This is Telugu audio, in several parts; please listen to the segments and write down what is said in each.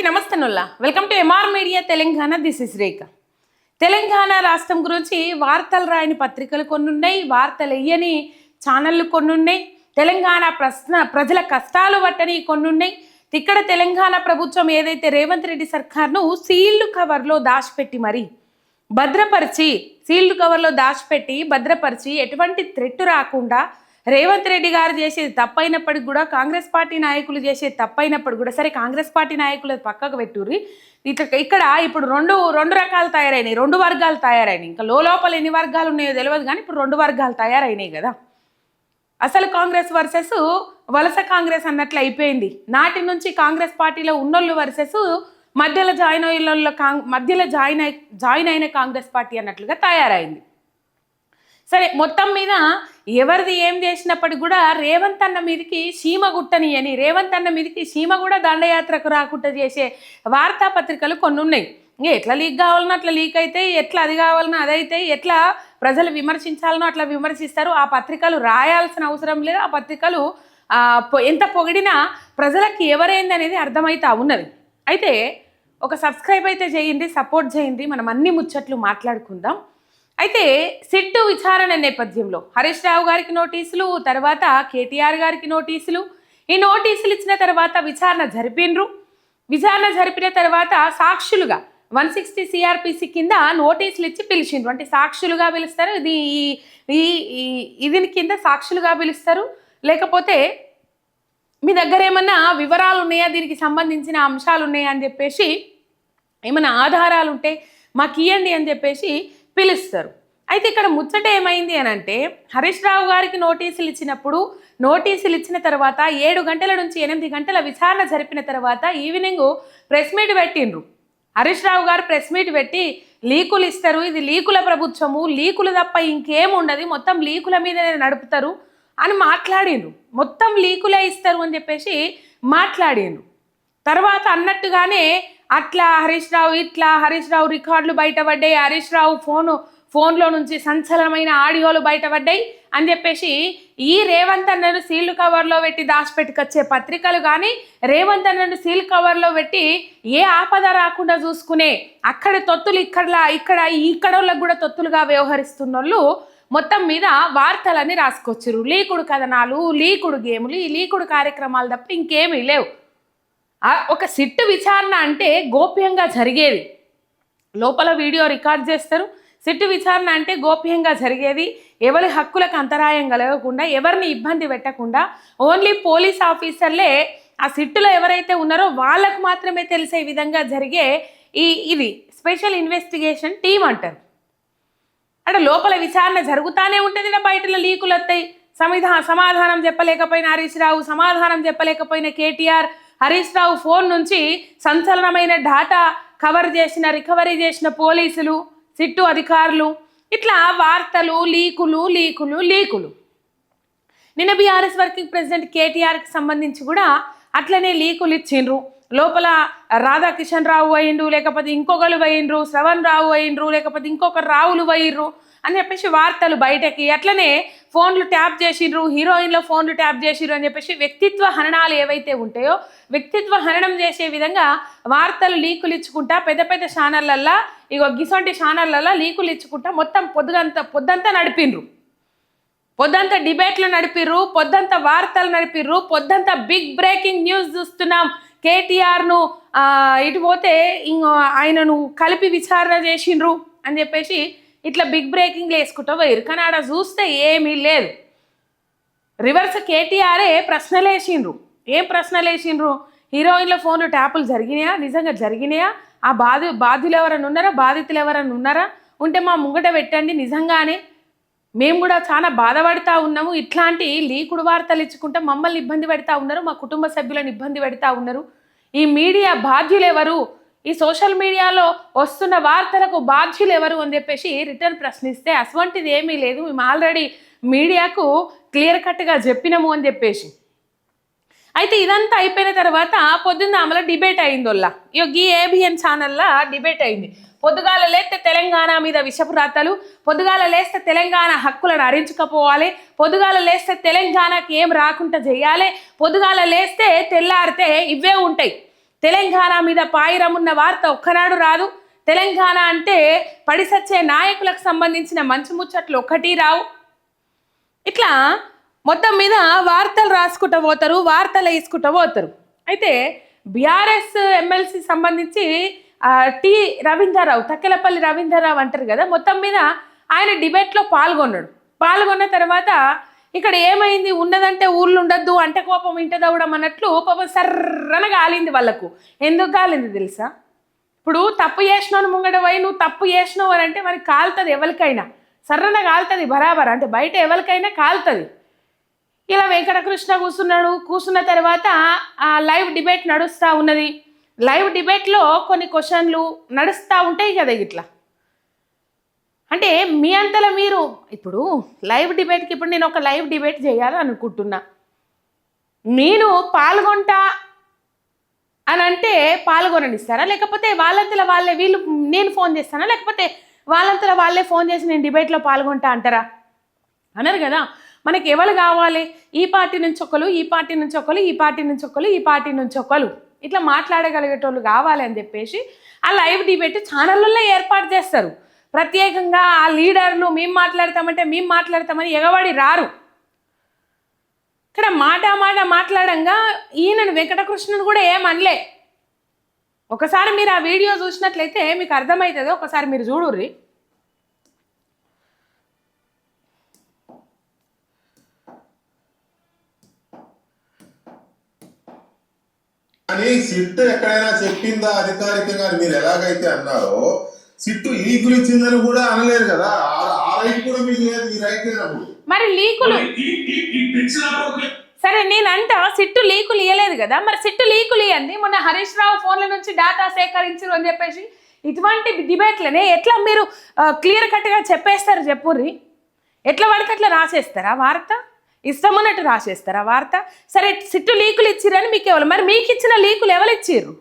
అందరికీ నమస్తే Nulla. Welcome to MR media Telangana this is Rekha Telangana రాష్ట్రం గురించి వార్తలు రాయని పత్రికలు కొన్ని ఉన్నాయి వార్తలు వేయని ఛానళ్ళు కొన్ని ఉన్నాయి తెలంగాణ ప్రశ్న ప్రజల కష్టాలు పట్టని కొన్ని ఉన్నాయి ఇక్కడ తెలంగాణ ప్రభుత్వం ఏదైతే రేవంత్ రెడ్డి సర్కార్ను సీల్డ్ కవర్లో దాచిపెట్టి మరి భద్రపరిచి సీల్డ్ కవర్లో దాచిపెట్టి భద్రపరిచి ఎటువంటి థ్రెట్ రాకుండా రేవంత్ రెడ్డి గారు చేసేది తప్పైనప్పటికి కూడా కాంగ్రెస్ పార్టీ నాయకులు చేసేది తప్పైనప్పటికి కూడా సరే కాంగ్రెస్ పార్టీ నాయకులు అది పక్కకు పెట్టుర్రి. ఇట్లా ఇక్కడ ఇప్పుడు రెండు రెండు రకాలు తయారైనాయి రెండు వర్గాలు తయారైనాయి. ఇంకా లోపల ఎన్ని వర్గాలు ఉన్నాయో తెలియదు కానీ ఇప్పుడు రెండు వర్గాలు తయారైనాయి కదా. అసలు కాంగ్రెస్ వర్సెస్ వలస కాంగ్రెస్ అన్నట్లు అయిపోయింది. నాటి నుంచి కాంగ్రెస్ పార్టీలో ఉన్నోళ్ళు వర్సెస్ మధ్యలో జాయిన్ అయిన కాంగ్ మధ్యలో జాయిన్ అయి జాయిన్ అయిన కాంగ్రెస్ పార్టీ అన్నట్లుగా తయారైంది. సరే మొత్తం మీద ఎవరిది ఏం చేసినప్పటికి కూడా రేవంత్ అన్న మీదకి సీమ గుట్టని అని రేవంత్ అన్న మీదకి సీమ కూడా దండయాత్రకు రాకుండా చేసే వార్తాపత్రికలు కొన్ని ఉన్నాయి. ఇంకా ఎట్లా లీక్ కావాలన్నా అట్లా లీక్ అయితే ఎట్లా అది కావాలనో అదైతే ఎట్లా ప్రజలు విమర్శించాలనో అట్లా విమర్శిస్తారు. ఆ పత్రికలు రాయాల్సిన అవసరం లేదు. ఆ పత్రికలు పొ- ఎంత పొగిడినా ప్రజలకి ఎవరైంది అనేది అర్థమవుతా ఉన్నది. అయితే ఒక సబ్స్క్రైబ్ అయితే చేయండి సపోర్ట్ చేయండి. మనం అన్ని ముచ్చట్లు మాట్లాడుకుందాం. అయితే సిట్ విచారణ నేపథ్యంలో హరీష్ రావు గారికి నోటీసులు తర్వాత కేటీఆర్ గారికి నోటీసులు. ఈ నోటీసులు ఇచ్చిన తర్వాత విచారణ జరిపినరు. విచారణ జరిపిన తర్వాత సాక్షులుగా వన్ సిక్స్టీ సిఆర్పిసి కింద నోటీసులు ఇచ్చి పిలిచిండ్రు. అంటే సాక్షులుగా పిలుస్తారు. ఇది ఈ- ఈ- ఇది కింద సాక్షులుగా పిలుస్తారు. లేకపోతే మీ దగ్గర ఏమన్నా వివరాలు ఉన్నాయా? దీనికి సంబంధించిన అంశాలు ఉన్నాయా? అని చెప్పేసి ఏమైనా ఆధారాలు ఉంటే మాకు ఇవ్వండి అని చెప్పేసి పిలుస్తారు. అయితే ఇక్కడ ముచ్చట ఏమైంది అని అంటే హరీష్ రావు గారికి నోటీసులు ఇచ్చినప్పుడు నోటీసులు ఇచ్చిన తర్వాత ఏడు గంటల నుంచి ఎనిమిది గంటల విచారణ జరిపిన తర్వాత ఈవినింగ్ ప్రెస్ మీట్ పెట్టిండ్రు. హరీష్ రావు గారు ప్రెస్ మీట్ పెట్టి లీకులు ఇస్తారు ఇది లీకుల ప్రభుత్వము లీకులు తప్ప ఇంకేం ఉండదు మొత్తం లీకుల మీదనే నడుపుతారు అని మాట్లాడిండ్రు. మొత్తం లీకులే ఇస్తారు అని చెప్పేసి మాట్లాడిండ్రు. తర్వాత అన్నట్టుగానే అట్లా హరీష్ రావు ఇట్లా హరీష్ రావు రికార్డులు బయటపడ్డాయి. హరీష్ రావు ఫోను ఫోన్లో నుంచి సంచలనమైన ఆడియోలు బయటపడ్డాయి అని చెప్పేసి ఈ రేవంత్ అన్నను సీల్ కవర్లో పెట్టి దాచిపెట్టుకొచ్చే పత్రికలు కానీ రేవంత్ అన్నను సీల్ కవర్లో పెట్టి ఏ ఆపద రాకుండా చూసుకునే అక్కడ తొత్తులు ఇక్కడ ఇక్కడ ఇక్కడ కూడా తొత్తులుగా వ్యవహరిస్తున్నోళ్ళు మొత్తం మీద వార్తలన్నీ రాసుకొచ్చారు లీకుడు కథనాలు లీకుడు గేములు ఈ లీకుడు కార్యక్రమాలు తప్ప ఇంకేమీ లేవు. ఒక సిట్టు విచారణ అంటే గోప్యంగా జరిగేది. లోపల వీడియో రికార్డ్ చేస్తారు. సిట్టు విచారణ అంటే గోప్యంగా జరిగేది. ఎవరి హక్కులకు అంతరాయం కలగకుండా ఎవరిని ఇబ్బంది పెట్టకుండా ఓన్లీ పోలీస్ ఆఫీసర్లే ఆ సిట్టులో ఎవరైతే ఉన్నారో వాళ్ళకు మాత్రమే తెలిసే విధంగా జరిగే ఈ ఇది స్పెషల్ ఇన్వెస్టిగేషన్ టీం అంటారు. అంటే లోపల విచారణ జరుగుతూనే ఉంటుంది బయటలో లీకులు వస్తాయి సమిధా సమాధానం చెప్పలేకపోయిన హరీష్ రావు సమాధానం చెప్పలేకపోయిన కేటీఆర్ హరీష్ రావు ఫోన్ నుంచి సంచలనమైన డాటా కవర్ చేసిన రికవరీ చేసిన పోలీసులు సిట్టు అధికారులు ఇట్లా వార్తలు లీకులు లీకులు లీకులు. నిన్న బీఆర్ఎస్ వర్కింగ్ ప్రెసిడెంట్ కేటీఆర్కి సంబంధించి కూడా అట్లనే లీకులు ఇచ్చిండ్రు. లోపల రాధాకిషన్ రావు అయిండ్రు లేకపోతే ఇంకొకరు పోయిండ్రు శ్రవణ్ రావు అయిండ్రు లేకపోతే ఇంకొకరు రావులు పోయిర్రు అని చెప్పేసి వార్తలు బయటకి. అట్లనే ఫోన్లు ట్యాప్ చేసిండ్రు హీరోయిన్ల ఫోన్లు ట్యాప్ చేసిండ్రు అని చెప్పేసి వ్యక్తిత్వ హననాలు ఏవైతే ఉంటాయో వ్యక్తిత్వ హననం చేసే విధంగా వార్తలు లీకులు ఇచ్చుకుంటా పెద్ద పెద్ద ఛానళ్ళల్లో ఇగో గిసొంటి ఛానళ్ళల్లో లీకులు ఇచ్చుకుంటా మొత్తం పొద్దుగంతా పొద్దంతా నడిపిండ్రు పొద్దంతా డిబేట్లు నడిపిర్రు పొద్దంతా వార్తలు నడిపిర్రు పొద్దంతా బిగ్ బ్రేకింగ్ న్యూస్ చూస్తున్నాం. కేటీఆర్ను ఇటు పోతే ఇంకో ఆయనను కలిపి విచారణ చేసిండ్రు అని చెప్పేసి ఇట్లా బిగ్ బ్రేకింగ్లు వేసుకుంటూ పోయారు కానీ ఆడ చూస్తే ఏమీ లేదు. రివర్స్ కేటీఆరే ప్రశ్నలు వేసిండ్రు ఏం ప్రశ్నలు వేసిండ్రు హీరోయిన్ల ఫోన్లు ట్యాపులు జరిగినాయా? నిజంగా జరిగినాయా? ఆ బాధి బాధ్యులు ఎవరైనా ఉన్నారా? బాధితులు ఎవరైనా ఉన్నారా? ఉంటే మా ముంగట పెట్టండి నిజంగానే. మేము కూడా చాలా బాధపడతా ఉన్నాము. ఇట్లాంటి లీకుడు వార్తలు ఇచ్చుకుంటే మమ్మల్ని ఇబ్బంది పెడతా ఉన్నారు. మా కుటుంబ సభ్యులను ఇబ్బంది పెడతా ఉన్నారు. ఈ మీడియా బాధ్యులు ఎవరు ఈ సోషల్ మీడియాలో వస్తున్న వార్తలకు బాధ్యులు ఎవరు అని చెప్పేసి రిటర్న్ ప్రశ్నిస్తే అటువంటిది ఏమీ లేదు. మేము ఆల్రెడీ మీడియాకు క్లియర్ కట్గా చెప్పినాము అని చెప్పేసి. అయితే ఇదంతా అయిపోయిన తర్వాత పొద్దున్న ఆమెలో డిబేట్ అయిందోల్లా ఇగో ఈ ఏబిఎన్ ఛానల్లో డిబేట్ అయింది. పొద్దుగాల లేస్తే తెలంగాణ మీద విషపు రాతలు పొద్దుగాల లేస్తే తెలంగాణ హక్కులను అరించకపోవాలి పొద్దుగాల లేస్తే తెలంగాణకి ఏం రాకుండా చేయాలి పొద్దుగాల లేస్తే తెల్లారితే ఇవే ఉంటాయి. తెలంగాణ మీద పాయిరమున్న వార్త ఒక్కనాడు రాదు. తెలంగాణ అంటే పడిసచ్చే నాయకులకు సంబంధించిన మంచి ముచ్చట్లు ఒక్కటి రావు. ఇట్లా మొత్తం మీద వార్తలు రాసుకుంటూ పోతారు వార్తలు వేసుకుంటూ పోతారు. అయితే బీఆర్ఎస్ ఎమ్మెల్సీ సంబంధించి టి రవీంద్రరావు తక్కెలపల్లి రవీంద్రరావు అంటారు కదా మొత్తం మీద ఆయన డిబేట్లో పాల్గొన్నాడు. పాల్గొన్న తర్వాత ఇక్కడ ఏమైంది? ఉన్నదంటే ఊళ్ళు ఉండద్దు అంటే కోపం ఇంట దవ్వడం అన్నట్లు పాపం సర్రన గాలింది వాళ్ళకు. ఎందుకు గాలింది తెలుసా? ఇప్పుడు తప్పు చేసినావు ముంగట పోయి నువ్వు తప్పు చేసినావు అని అంటే మనకి కాలుతుంది ఎవరికైనా. సర్రన కాలుతుంది బరాబర్ అంటే బయట ఎవరికైనా కాలుతుంది. ఇలా వెంకటకృష్ణ కూర్చున్నాడు కూర్చున్న తర్వాత ఆ లైవ్ డిబేట్ నడుస్తూ ఉన్నది. లైవ్ డిబేట్లో కొన్ని క్వశ్చన్లు నడుస్తూ ఉంటాయి కదా ఇట్లా. అంటే మీ అంతలో మీరు ఇప్పుడు లైవ్ డిబేట్కి ఇప్పుడు నేను ఒక లైవ్ డిబేట్ చేయాలని అనుకుంటున్నా నేను పాల్గొంటా అని అంటే పాల్గొననిస్తారా? లేకపోతే వాళ్ళంతలో వాళ్ళే వీళ్ళు నేను ఫోన్ చేస్తానా? లేకపోతే వాళ్ళంతలో వాళ్ళే ఫోన్ చేసి నేను డిబేట్లో పాల్గొంటా అంటారా? అనరు కదా. మనకి ఎవరు కావాలి? ఈ పార్టీ నుంచి ఒకరు ఈ పార్టీ నుంచి ఒకరు ఈ పార్టీ నుంచి ఒకరు ఈ పార్టీ నుంచి ఒకరు. ఇట్లా మాట్లాడగలిగేటోళ్ళు కావాలి అని చెప్పేసి ఆ లైవ్ డిబేట్ ఛానళ్ళల్లో ఏర్పాటు చేస్తారు. ప్రత్యేకంగా ఆ లీడర్లు మేము మాట్లాడతామంటే మేము మాట్లాడతామని ఎగబడి రారు. ఇక్కడ మాట మాట మాట్లాడంగా ఈయనను వెంకటకృష్ణను కూడా ఏమనలే ఒకసారి మీరు ఆ వీడియో చూసినట్లయితే మీకు అర్థమవుతుంది ఒకసారి మీరు చూడుర్రి. కానీ సిట్ ఎక్కడైనా చెప్పిందా అధికారికంగా మీరు ఎలాగైతే అన్నారో సిట్టు ఈ గురించిందని కూడా అనలేరు కదా. ఆ- రైట్ కూడా మీకు లేదు ఈ రైట్ లేనప్పుడు మరి లీకులు సరే నేనంట సిట్టు లీకులు ఇయ్యలేదు కదా. మరి సిట్టు లీకులు ఇవ్వండి మొన్న హరీష్ రావు ఫోన్ల నుంచి డేటా సేకరించారు అని చెప్పేసి. ఇటువంటి డిబేట్లనే ఎట్లా మీరు క్లియర్ కట్గా చెప్పేస్తారు చెప్పుర్రి? ఎట్లా పడితే అట్లా రాసేస్తారా వార్త? ఇష్టం ఉన్నట్టు రాసేస్తారా వార్త? సరే సిట్టు లీకులు ఇచ్చిరని మీకు ఎవరు మరి మీకు ఇచ్చిన లీకులు ఎవరు ఇచ్చిర్రు?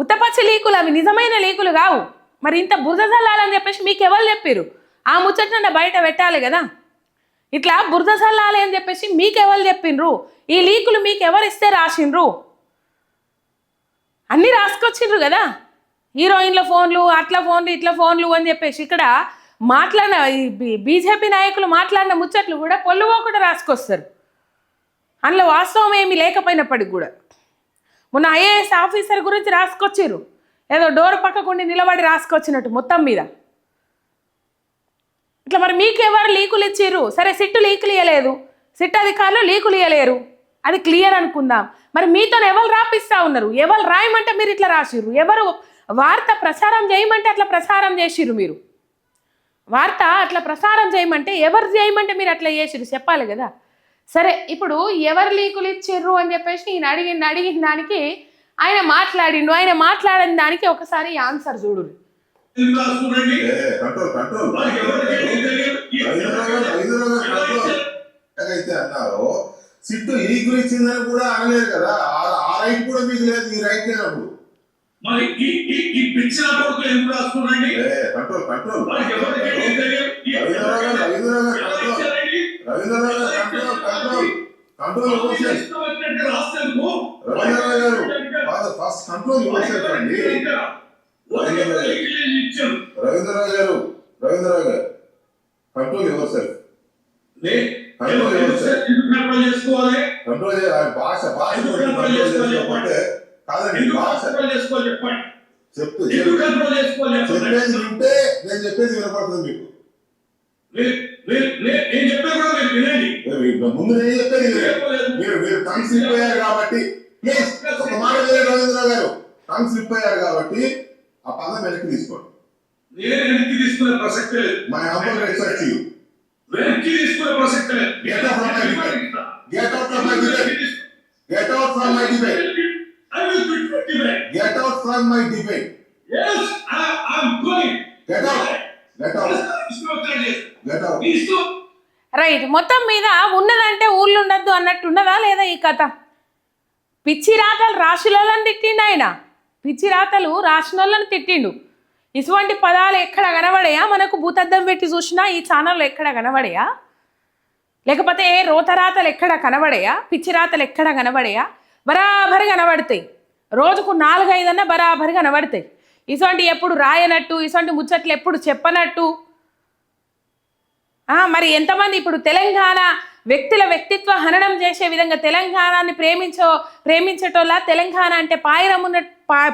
ఉత్తపచ్చి లీకులు అవి నిజమైన లీకులు కావు. మరి ఇంత బురద చల్లాలని చెప్పేసి మీకు ఎవరు చెప్పారు ఆ ముచ్చట బయట పెట్టాలి కదా. ఇట్లా బురద చల్లాలి అని చెప్పేసి మీకు ఎవరు చెప్పిండ్రు ఈ లీకులు మీకు ఎవరు ఇస్తే రాసిండ్రు? అన్నీ రాసుకొచ్చిండ్రు కదా. హీరోయిన్ల ఫోన్లు అట్లా ఫోన్లు ఇట్లా ఫోన్లు అని చెప్పేసి ఇక్కడ మాట్లాడిన ఈ బీజేపీ నాయకులు మాట్లాడిన ముచ్చట్లు కూడా పొల్లుపోకుండా రాసుకొస్తారు. అందులో వాస్తవం ఏమీ లేకపోయినప్పటికి కూడా. మొన్న ఐఏఎస్ ఆఫీసర్ గురించి రాసుకొచ్చిర్రు. ఏదో డోర్ పక్కకుండి నిలబడి రాసుకొచ్చినట్టు మొత్తం మీద. ఇట్లా మరి మీకు లీకులు ఇచ్చిర్రు? సరే సిట్టు లీకులు ఇవ్వలేదు సిట్ అధికారులు లీకులు ఇవ్వలేరు అది క్లియర్ అనుకుందాం. మరి మీతో ఎవరు రాపిస్తా ఉన్నారు? ఎవరు రాయమంటే మీరు ఇట్లా రాసిర్రు? ఎవరు వార్త ప్రసారం చేయమంటే అట్లా ప్రసారం చేసిర్రు మీరు? వార్త అట్లా ప్రసారం చేయమంటే ఎవరు చేయమంటే మీరు అట్లా చేసిరు చెప్పాలి కదా. సరే ఇప్పుడు ఎవరు లీకులు ఇచ్చిర్రు అని చెప్పేసి నేను అడిగిన అడిగిన దానికి ఆయన మాట్లాడిండు. ఆయన మాట్లాడిన దానికి ఒకసారి ఆన్సర్ చూడు. ఎందుకు రాసుకున్నాండి సిట్టు ఈ గురించిందని కూడా అనలేదు కదా ఆ- ఆ రైట్ కూడా మీకు లేదు ఈ రైట్ లేనప్పుడు మరి ఈ ఈ- ఈ పిచ్చిన కొడుకులు ఎందుకు రాసుకున్నాండి ఏ control control. Ravindra Rao garu, Ravindra Rao garu, control. Your self control your self control భాష భాష కంట్రోల్ చేసుకోకపోతే కాదండి కంట్రోల్ చేసుకోవాలి చెప్పండి? చెప్తూ కంట్రోల్ చేసుకోవాలి చెప్పేది వింటే నేను చెప్పేది వినపడుతుంది మీకు. నేను చెప్పే కూడా మీరు వినండి. మీరు ముందు నేను చెప్పేది వినండి. మీరు మీరు టంగ్ స్లిప్ అయ్యారు కాబట్టి ప్లీజ్ ఒక మాట వినండి రవీంద్రరావు గారు టంగ్ స్లిప్ అయ్యారు కాబట్టి ఆ పదం వెనక్కి తీసుకోండి. నేను వెనక్కి తీసుకునే ప్రసక్తి లేదు. మై హంబల్ రిక్వెస్ట్ యూ వెనక్కి తీసుకునే ప్రసక్తి లేదు. Get out from my debate get out from my debate I will quit the debate. Get out from my debate Yes, I, I'm going. Out get out ఇష్టం వచ్చినట్టు చేస్తా. గెట్ అవుట్ నీ ఇష్టం. రైట్ మొత్తం మీద ఉన్నదంటే ఊళ్ళు ఉండద్దు అన్నట్టు ఉన్నదా లేదా ఈ కథ? పిచ్చి రాతలు రాశులను తిట్టిండు ఆయన. పిచ్చి రాతలు రాసినోళ్ళని తిట్టిండు. ఇటువంటి పదాలు ఎక్కడ కనబడయా? మనకు భూతద్దం పెట్టి చూసినా ఈ ఛానల్లో ఎక్కడ కనబడయా? లేకపోతే రోతరాతలు ఎక్కడ కనబడయా? పిచ్చి రాతలు ఎక్కడ కనబడయా? బరాబరి కనబడతాయి రోజుకు నాలుగైదన్నా బరాబరి కనబడతాయి ఇటువంటి ఎప్పుడు రాయనట్టు ఇటువంటి ముచ్చట్లు ఎప్పుడు చెప్పనట్టు. మరి ఎంతమంది ఇప్పుడు తెలంగాణ వ్యక్తుల వ్యక్తిత్వ హననం చేసే విధంగా తెలంగాణని ప్రేమించో ప్రేమించటోళ్ళ తెలంగాణ అంటే పాయరమున్న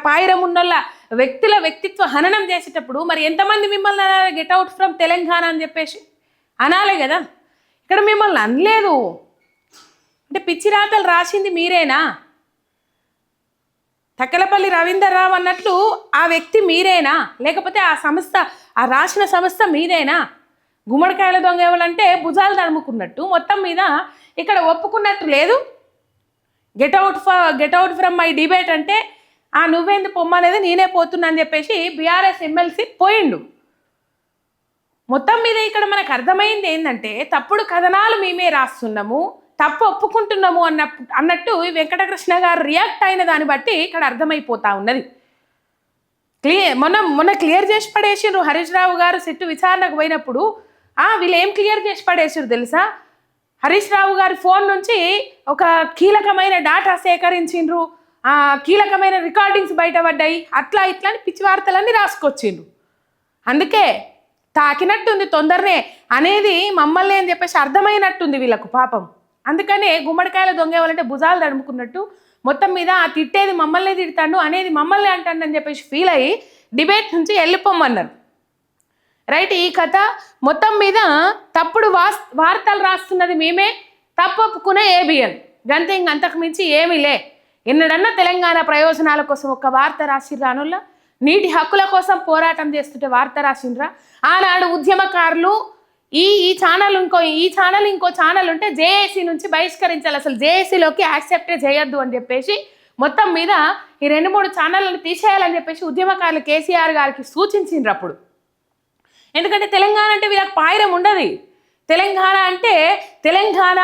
పాయరమున్నోళ్ళ పా- వ్యక్తుల వ్యక్తిత్వ హననం చేసేటప్పుడు మరి ఎంతమంది మిమ్మల్ని గెట్ అవుట్ ఫ్రమ్ తెలంగాణ అని చెప్పేసి. అనాలి కదా. ఇక్కడ మిమ్మల్ని అనలేదు. అంటే పిచ్చి రాతలు రాసింది మీరేనా? తక్కలపల్లి రవీందర్ రావు అన్నట్లు ఆ వ్యక్తి మీరేనా? లేకపోతే ఆ సంస్థ ఆ రాసిన సంస్థ మీదేనా? గుమ్మడికాయల దొంగ ఎవరంటే భుజాలు తడుముకున్నట్టు మొత్తం మీద ఇక్కడ ఒప్పుకున్నట్టు లేదు. గెట్ అవుట్ ఫ get out from my debate అంటే ఆ నువ్వేంది పొమ్మనేది నేనే పోతున్నా అని చెప్పేసి బీఆర్ఎస్ ఎమ్మెల్సీ పోయిండు. మొత్తం మీద ఇక్కడ మనకు అర్థమైంది ఏంటంటే తప్పుడు కథనాలు మేమే రాస్తున్నాము. తప్పు ఒప్పుకుంటున్నాము అన్న అన్నట్టు ఈ వెంకటకృష్ణ గారు రియాక్ట్ అయిన దాన్ని బట్టి ఇక్కడ అర్థమైపోతా ఉన్నది. క్లియర్ మొన్న మొన్న క్లియర్ చేసి పడేసిండ్రు హరీష్ రావు గారు సిట్టు విచారణకు పోయినప్పుడు. ఆ వీళ్ళు ఏం క్లియర్ చేసి పడేసారు తెలుసా? హరీష్ రావు గారి ఫోన్ నుంచి ఒక కీలకమైన డాటా సేకరించిండ్రు. ఆ కీలకమైన రికార్డింగ్స్ బయటపడ్డాయి. అట్లా ఇట్లా అని పిచ్చి వార్తలన్నీ రాసుకొచ్చిండ్రు. అందుకే తాకినట్టుంది తొందరనే అనేది మమ్మల్ని అని చెప్పేసి అర్థమైనట్టుంది వీళ్ళకు పాపం. అందుకనే గుమ్మడికాయల దొంగ ఎవరంటే భుజాలు తడుముకున్నట్టు మొత్తం మీద ఆ తిట్టేది మమ్మల్ని తిడతాడు అనేది మమ్మల్ని అంటాడు అని చెప్పేసి ఫీల్ అయ్యి డిబేట్ నుంచి వెళ్ళిపోమన్నారు. రైట్ ఈ కథ మొత్తం మీద తప్పుడు వాస్ వార్తలు రాస్తున్నది మేమే తప్పొప్పుకునే ఏబిఎన్ గంతే ఇంక అంతకు మించి ఏమీ లే. ఎన్నడన్నా తెలంగాణ ప్రయోజనాల కోసం ఒక వార్త రాసిర్రా అనుల్లా? నీటి హక్కుల కోసం పోరాటం చేస్తుంటే వార్త రాసిండ్రా? ఆనాడు ఉద్యమకారులు ఈ ఈ ఛానల్ ఇంకో ఈ ఛానల్ ఇంకో ఛానల్ ఉంటే జేఏసీ నుంచి బహిష్కరించాలి. అసలు జేఏసీలోకి యాక్సెప్టే చేయొద్దు అని చెప్పేసి మొత్తం మీద ఈ రెండు మూడు ఛానళ్ళని తీసేయాలని చెప్పేసి ఉద్యమకారులు కేసీఆర్ గారికి సూచించిండ్రు అప్పుడు. ఎందుకంటే తెలంగాణ అంటే వీళ్ళకి పాయిరం ఉండదు. తెలంగాణ అంటే తెలంగాణ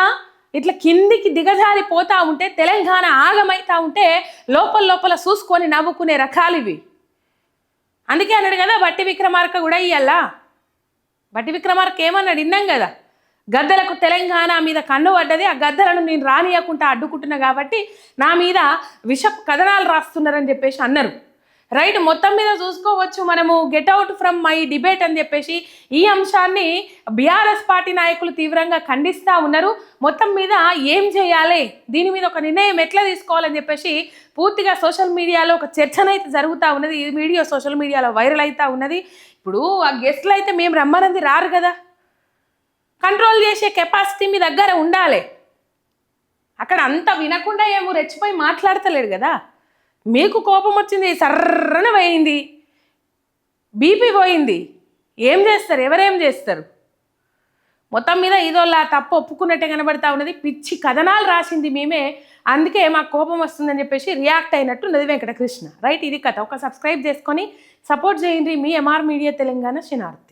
ఇట్లా కిందికి దిగజారి పోతా ఉంటే తెలంగాణ ఆగమైతా ఉంటే లోపల లోపల చూసుకొని నవ్వుకునే రకాలు ఇవి. అందుకే అన్నాడు కదా బట్టి విక్రమార్క కూడా ఇయ్యాలా? బట్టి విక్రమార్క ఏమన్నాడు? విన్నాం కదా. గద్దలకు తెలంగాణ మీద కన్ను పడ్డది ఆ గద్దలను నేను రానియకుండా అడ్డుకుంటున్నా కాబట్టి నా మీద విష కథనాలు రాస్తున్నారని చెప్పేసి అన్నారు. రైట్ మొత్తం మీద చూసుకోవచ్చు మనము get out from my debate అని చెప్పేసి ఈ అంశాన్ని బీఆర్ఎస్ పార్టీ నాయకులు తీవ్రంగా ఖండిస్తూ ఉన్నారు. మొత్తం మీద ఏం చేయాలి? దీని మీద ఒక నిర్ణయం ఎట్లా తీసుకోవాలని చెప్పేసి పూర్తిగా సోషల్ మీడియాలో ఒక చర్చనైతే జరుగుతూ ఉన్నది. ఈ వీడియో సోషల్ మీడియాలో వైరల్ అవుతూ ఉన్నది. ఇప్పుడు ఆ గెస్ట్లు అయితే మేము రమ్మనంది రారు కదా. కంట్రోల్ చేసే కెపాసిటీ మీ దగ్గర ఉండాలి. అక్కడ అంత వినకుండా ఏమో రెచ్చిపోయి మాట్లాడతలేడు కదా. మీకు కోపం వచ్చింది సర్రన పోయింది. బీపీ పోయింది. ఏం చేస్తారు? ఎవరేం చేస్తారు? మొత్తం మీద ఇదోలా తప్పు ఒప్పుకున్నట్టే కనబడతా ఉన్నది. పిచ్చి కథనాలు రాసింది మేమే. అందుకే మాకు కోపం వస్తుందని చెప్పేసి రియాక్ట్ అయినట్టు ఉన్నది వెంకటకృష్ణ. రైట్? ఇది కథ. ఒక సబ్స్క్రైబ్ చేసుకొని సపోర్ట్ చేయండి మీ ఎంఆర్ మీడియా తెలంగాణ శనార్థ్